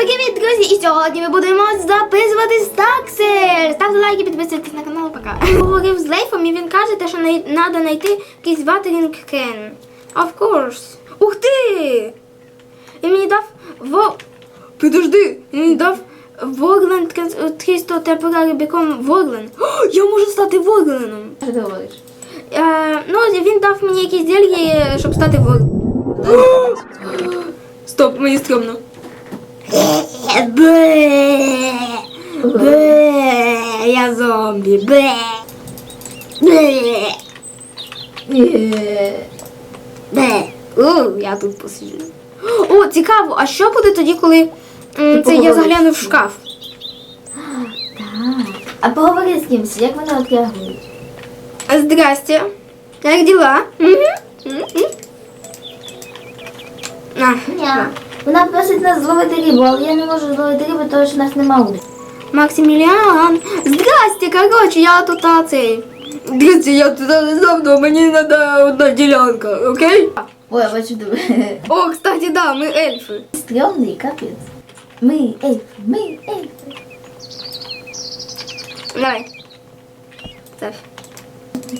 Привіт, друзі! І сьогодні ми будемо записувати стаксель. Ставте лайки, підписуйтесь на канал, пока. Говорив з Лейфом і він каже, те, що треба знайти якийсь ватерінг кен. Of course. Ух ти! Він мені дав во... Підожди! Він мені дав Ворленд 300 Temporary Become Ворлен. Я можу стати Ворленом. Що ти говориш? Е, ну, він дав мені якісь зелье, щоб стати Ворленом. Стоп, мені стрьомно. Бе, бе, я зомбі, бе, бе, бе. У, я тут посиджу. О, цікаво, а що буде тоді, коли м, це я поговориш загляну в шкаф? Так. А поговори з кимось, як вони відреагують? Здрасте. Як діла? Мгм. Мгм. На, Ні. Вона просить нас зловити рибу, але я не можу зловити рибу, тому що в нас нема удочки. Максимилиан. Здрасте, короче, я тут а, цей. Здрасте, я тут давно, мені треба одна ділянка, окей? Ой, я бачу диви. О, кстати, да, ми ельфи. Стрьомний, капець. Ми, ей, ми, ей. Давай. Ставь.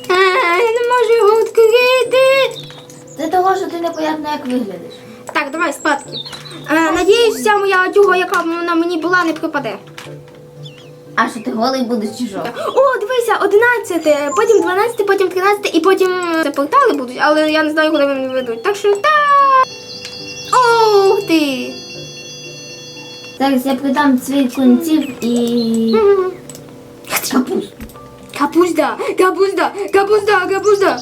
А, я не можу його відкрити. Це того, що ти непонятно як виглядиш. Так, давай, спадки. Е, надіюсь, вся моя одюга, яка на мені була, не пропаде. А що ти голий будеш чи що? О, дивися, 11, потім 12, потім 13 і потім е, це портали будуть, але я не знаю, куди вони ведуть. Так що так. Ух ти! Зараз я придам цвіт кінців і... Мгм. Капузда, капузда, капузда, капузда.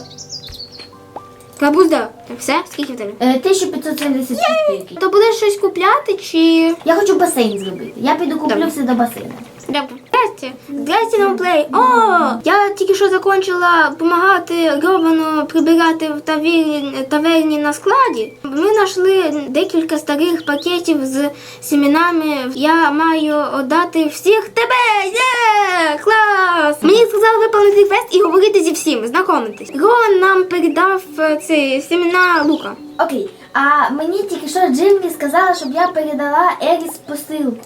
Капузда. Все? Скільки в тебе? Е, 1576. То будеш щось купляти чи. Я хочу басейн зробити. Я піду куплю Добре. все до басейну. Добре. Здрасте. Здрасте на плей. О, я тільки що закончила допомагати Робану прибирати в таверні, таверні на складі. Ми знайшли декілька старих пакетів з семенами. Я маю віддати всіх тебе. Є! Клас! Мені сказали виповнити квест і говорити зі всім, знайомитись. Робан нам передав е, ці семена лука. Окей, а мені тільки що Джиммі сказала, щоб я передала Еріс посилку.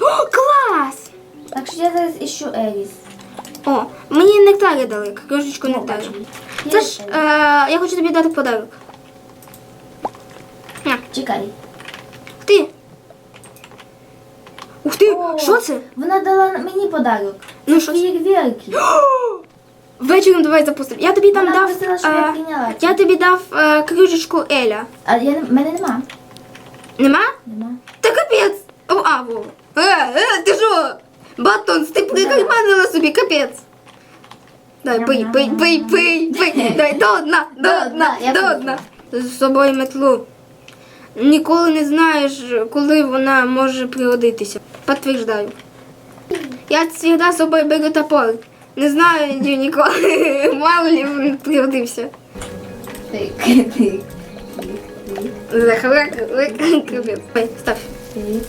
О, клас! Так що я зараз іщу Еріс. О, мені нектари дали, кружечку Ну, нектару. Це ж, е, я хочу тобі дати подарок. На, Чекай. ти. Ух ти, О, що це? Вона дала мені подарок. Ну, що це? Фєєрверки. Вечором давай запустимо. Я тобі там Вона дав. просила, щоб е, я прийняла. я тобі дав е, кружечку Еля. А я не- мене нема. Нема? Нема. Та капець. О, а, во. Е, е, ти що? Батонс, ти прикарманила собі, капець. Дай, пий, пий, пий, пий, пий. Дай, до дна, до дна, до дна. З собою метлу. Ніколи не знаєш, коли вона може пригодитися. Підтверждаю. Я завжди з собою беру топор. Не знаю ні- ніколи. Мало ли він пригодився. Захлек, капець. Ой,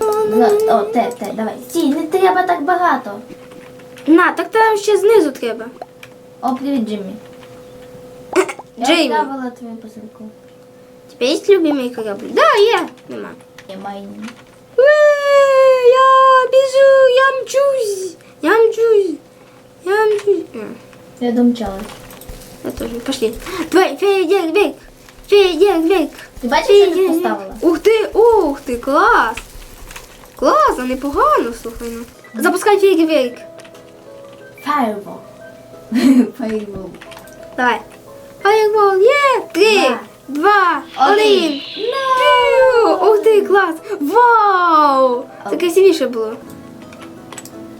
За- О, те, те, давай. Стій, не треба так багато. На, так там ще знизу треба. О, привіт, Джиммі. Я Джеймі. відправила твою посилку. У тебя есть любимый корабль? Да, є. Нема. Я маю. Е, Я біжу, я мчусь. Я мчусь. Я мчусь. А, Я домчалась. Я тоже. Пошли. Давай, фейерверк. Фейерверк. Ти бачиш, що я тут поставила? Ух ти, ух ти, клас. Клас, а непогано, слухай. ну. Запускай фейерверк. Fireball. Fireball. Давай. Фаєрбол, є. Три, Два. Один. один. Ух ти, клас! Вау! Таке сильніше було.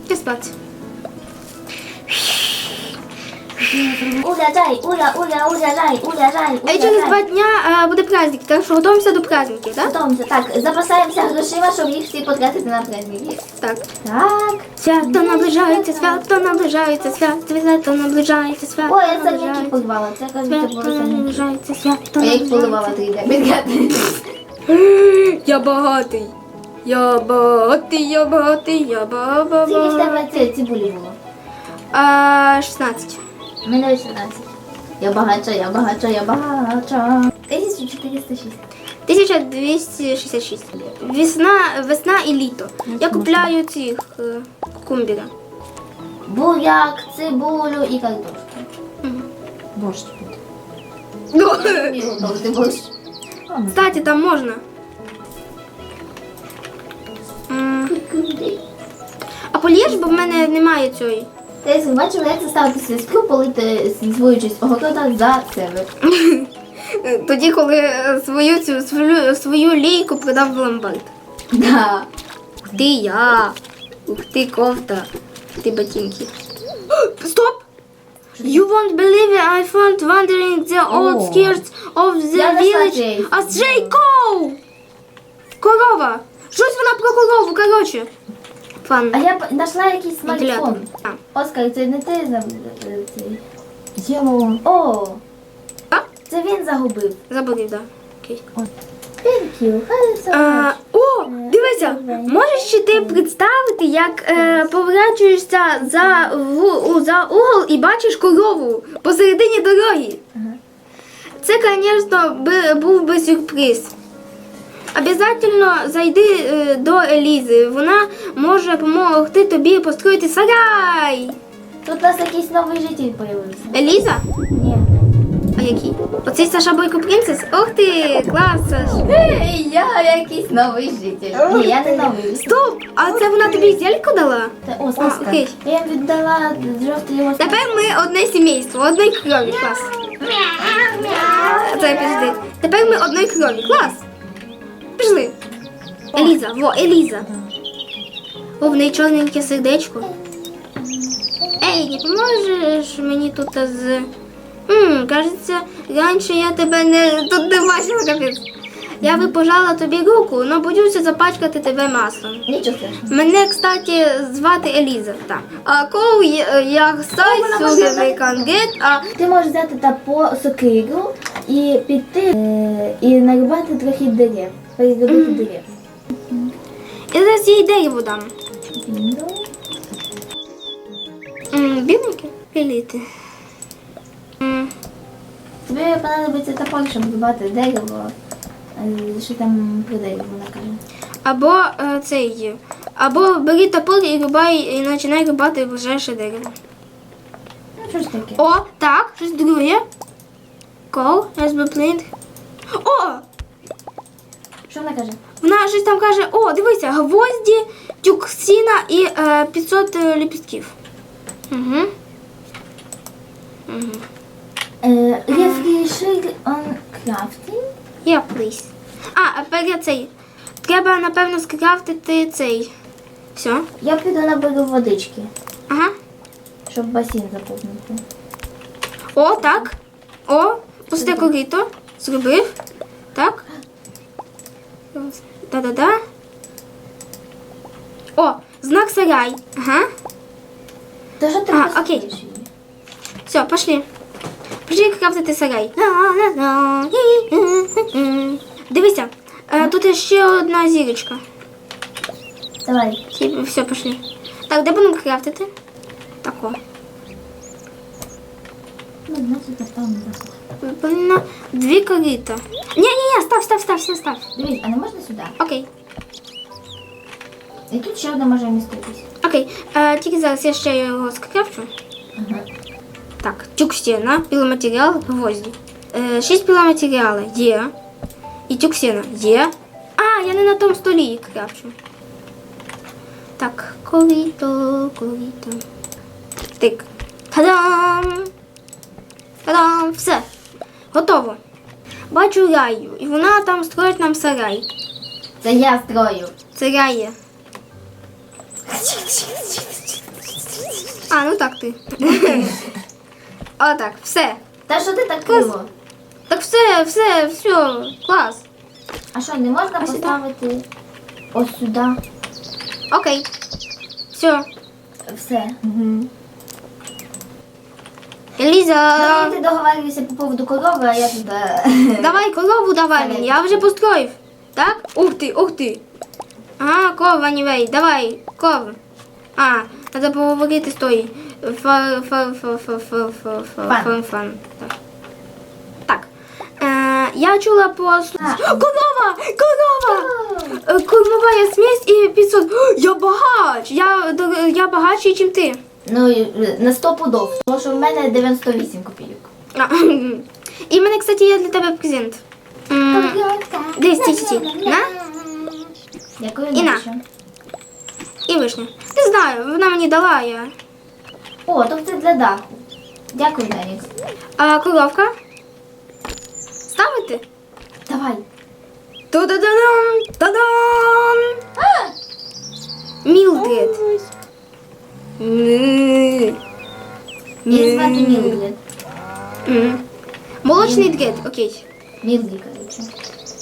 Я спати. Уряжай, ура, ура, уряжай, уряжай, А через два дня е, буде праздник, так що готуємося до праздників, так? Готуємося. Так, запасаємося грошима, щоб їх всі потратити на праздники. Так. Так. Свято наближається, свято наближається, свято, свято наближається, свято Ой, я сорняки наближається. поливала. Це, кажуть, це було Свято наближається, свято А я їх поливала наближається. дня. Я багатий. Я багатий, я багатий, я ба-ба-ба. Скільки в тебе цибулі було? А, 16. Мене 18. Я багача, я багача, я багача. 1406. 1266. Весна, весна і літо. Я купляю цих е, кумбіра. Буряк, цибулю і картошку. Борщ буде. Борщ. Кстати, там можна. М, А полєш, бо в мене немає цієї. Ти бачила, як заставити сестру полити свою часть огорода за себе. Тоді, коли е, свою цю свою, свою лійку продав в ломбард. Да. Ти я. Ух ти кофта. Ти ботинки. Стоп! You won't believe it, I found wandering the old skirts of the Я знайшла village. Джейсон. А Джей Коу! Корова! Щось вона про корову, коротше. Фан. А я п- знайшла якийсь смартфон. Вентилятор. А. Оскар, це не ти е, цей. Діло. О, А? це він загубив. Заборів, так. Да. Окей. Thank you. Хай. А, о, дивися, можеш ще ти представити, як е, поворачуєшся за, в, у, за угол і бачиш корову посередині дороги. Це, звісно, був би сюрприз. Обязательно зайди е, до Елізи. Вона може допомогти тобі построїти сарай. Тут у нас якийсь новий житель появився. Еліза? Ні. А який? Оцей Саша Бойко Принцес? Ох ти, клас, Саш. Ей, я якийсь новий житель. Ні, я не новий. Стоп! А це вона тобі зельку дала? Та, о, А, Оскар. окей. Я їм віддала жовтий його Тепер ми одне сімейство, одної крові, клас. Це підожди. Тепер ми одної крові, клас. Пішли. Еліза, во, Еліза. О, в неї чорненьке сердечко. Ей, не поможеш мені тут з. Хм, кажеться, раніше я тебе не тут не бачила капець. Я би пожала тобі руку, але боюся запачкати тебе маслом. Нічого страшного. Мене, кстати, звати Еліза. Так. А коли я, сайт сюди кангет, а Ти можеш взяти та по сокиру і піти е, нарубати трохи дерев. Переробити дерев. я зараз їй дерево дам. Біленьке? Піліти. Тобі понадобиться топор, щоб рубати дерево. Е, Що там про дерево вона каже. Або е, цей. Або бери топор і рубай, і починай рубати ближайше дерево. Ну що ж таке? О, так, щось друге. Call has been played. О! Що вона каже? Вона щось там каже, о, дивися, гвозді, тюксіна і е, 500 ліпістків. Угу. Угу. Е, Refresher on crafting. Yeah, please. А, а тепер цей. Треба, напевно, скрафтити цей. Все. Я піду наберу водички, Ага. щоб басейн заповнити. О, так. О, пусте корито. Зробив. Так. Да-да-да. О, знак сарай. Ага. Що ти А, окей. Все, пошли. Пошли крафтити сарай. Дивися, е, тут ще одна зірочка. Давай. Все, пошли. Так, де будемо крафтити? Тако. Ну, значить, поставимо так. Повинно дві корита. Ні, ні, ні, став, став, став, став, став. Дивись, а не можна сюди? Окей. І тут ще одна може міститись. Окей. Е, тільки зараз я ще його скрафчу. Ага. Так, тюксена, піломатеріал, гвозді. Е, шість піломатеріалу є. І тюксена є. А, я не на тому столі їх крафчу. Так, корито, корито. Тик. Та-дам! Та-дам! Все. Готово. Бачу раю, і вона там строїть нам сарай. Це я строю. Це рає. А, ну так ти. Отак, все. Та що ти так криво? Так все, все, все, клас. А що, не можна А сюди? поставити ось сюди? Окей. Все. Все. Угу. Еліза, Ну, ти по поводу корови, а я туди. давай корову давай мені, я вже построїв. Так? Ух ти, ух ти. Ага, корова, нівей, давай, коров. А, треба поговорити з тої. Фа, фа, фа, фа, фа, фа, фа, Фан. Так. Так. Е, Я чула по корова! Корова! Е, Кормова смесь і 500. О, Я багач! Я, я багатший, ніж ти. Ну, на 100 пудов, тому що в мене 98 копійок. А, І в мене, кстати, є для тебе презент. М, Дивись, ці, ці, ці. На Дякую, І на. навіщо? і вишня. Не знаю, вона мені дала я. О, то це для даху. Дякую, Денікс. А коровка? Ставити? Давай. Ту-да-да-дам! Та-дам! Мілдред. Її звати М. Молочний дред, окей. Мілдрід, коротше.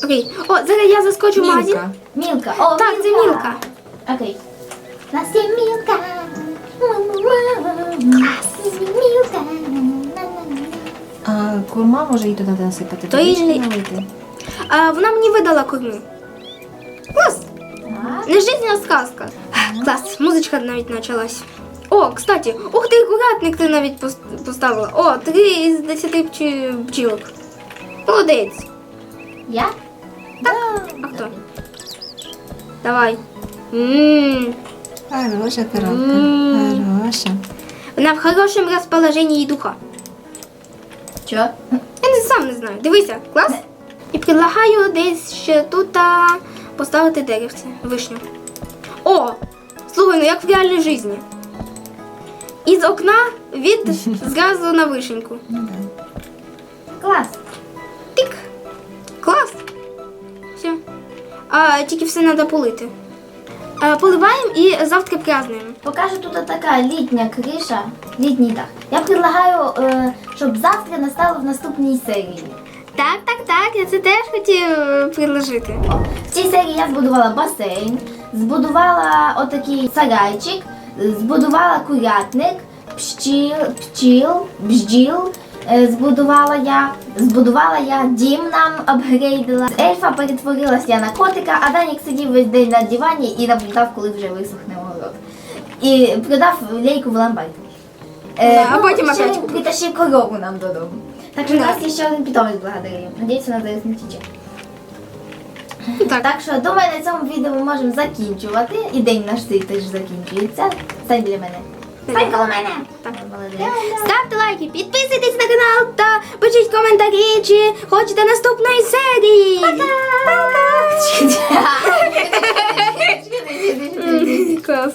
Окей. О, зараз я заскочу в магазин. Мілка. Мілка. О, Так, це Мілка. Окей. У нас є Мілка. Мілка. А корма може їй туди насипати. То їй- налити. А, вона мені видала корми. Клас! Так. Нежизненна сказка. Клас, музичка навіть почалась. О, кстати, ух ти, куратник ти навіть поставила. О, три із десяти бджілок. Молодець. Я? А хто? Давай. М, Хороша коробка. М. Хороша. Вона в хорошому розположенні духа. Що? Я не сам не знаю. Дивися, клас. І предлагаю десь ще тут а, поставити деревце, вишню. О! Слухай, ну як в реальній житті. Із окна від зразу на вишеньку. Ну, да. Клас. Тик. Клас. Все. А, тільки все треба полити. А, поливаємо і завтра празднуємо. Покажу тут така літня криша, літній дах. Я предлагаю, е, щоб завтра настало в наступній серії. Так, так, так, я це теж хотів е, предложити. В цій серії я збудувала басейн, збудувала отакий сарайчик, збудувала курятник, пчіл, пчіл, бджіл. е, Збудувала я, збудувала я дім нам апгрейдила. З ельфа перетворилась я на котика, а Данік сидів весь день на дивані і наблюдав, коли вже висохне город. І продав лейку в ломбард. Да, а потім ще опять притащив корову нам додому. Так що у нас є ще один питомець благодарю. Надіюсь, вона зараз не тіче. Так. Так що думаю, на цьому відео ми можемо закінчувати. І день наш цей теж закінчується. Стань біля мене. Стань коло мене. Так. Молодець. Ставте лайки, підписуйтесь на канал та пишіть коментарі, чи хочете наступної серії. Пока! Клас.